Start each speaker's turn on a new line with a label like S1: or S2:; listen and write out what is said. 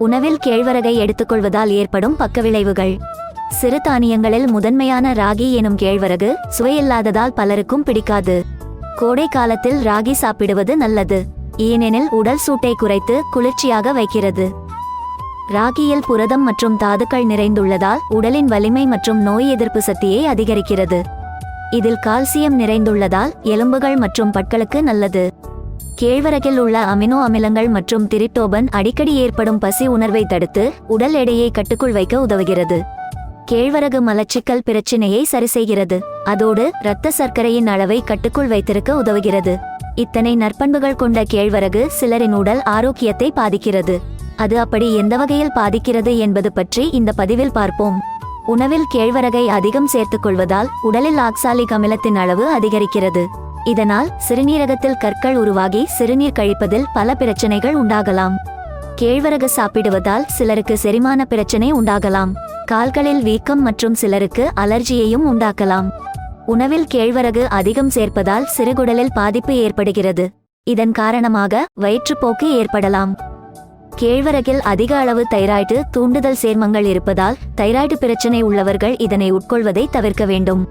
S1: உணவில் கேழ்வரகை எடுத்துக்கொள்வதால் ஏற்படும் பக்கவிளைவுகள். சிறு தானியங்களில் முதன்மையான ராகி எனும் கேழ்வரகு சுவையில்லாததால் பலருக்கும் பிடிக்காது. கோடை காலத்தில் ராகி சாப்பிடுவது நல்லது. ஏனெனில் உடல் சூட்டை குறைத்து குளிர்ச்சியாக வைக்கிறது. ராகியில் புரதம் மற்றும் தாதுக்கள் நிறைந்துள்ளதால் உடலின் வலிமை மற்றும் நோய் எதிர்ப்பு சக்தியை அதிகரிக்கிறது. இதில் கால்சியம் நிறைந்துள்ளதால் எலும்புகள் மற்றும் பற்களுக்கு நல்லது. கேழ்வரகில் உள்ள அமினோ அமிலங்கள் மற்றும் திரிட்டோபன் அடிக்கடி ஏற்படும் பசி உணர்வை தடுத்து உடல் எடையை கட்டுக்குள் வைக்க உதவுகிறது. கேழ்வரகு மலச்சிக்கல் பிரச்சினையை சரிசெய்கிறது. அதோடு இரத்த சர்க்கரையின் அளவை கட்டுக்குள் வைத்திருக்க உதவுகிறது. இத்தனை நற்பண்புகள் கொண்ட கேழ்வரகு சிலரின் உடல் ஆரோக்கியத்தை பாதிக்கிறது. அது அப்படி எந்த வகையில் பாதிக்கிறது என்பது பற்றி இந்த பதிவில் பார்ப்போம். உணவில் கேழ்வரகை அதிகம் சேர்த்துக் கொள்வதால் உடலில் ஆக்சாலிக் அமிலத்தின் அளவு அதிகரிக்கிறது. இதனால் சிறுநீரகத்தில் கற்கள் உருவாகி சிறுநீர் கழிப்பதில் பல பிரச்சனைகள் உண்டாகலாம். கேழ்வரகு சாப்பிடுவதால் சிலருக்கு செரிமான பிரச்சனை உண்டாகலாம். கால்களில் வீக்கம் மற்றும் சிலருக்கு அலர்ஜியையும் உண்டாக்கலாம். உணவில் கேழ்வரகு அதிகம் சேர்ப்பதால் சிறுகுடலில் பாதிப்பு ஏற்படுகிறது. இதன் காரணமாக வயிற்றுப்போக்கு ஏற்படலாம். கேழ்வரகில் அதிக அளவு தைராய்டு தூண்டுதல் சேர்மங்கள் இருப்பதால் தைராய்டு பிரச்சனை உள்ளவர்கள் இதனை உட்கொள்வதை தவிர்க்க வேண்டும்.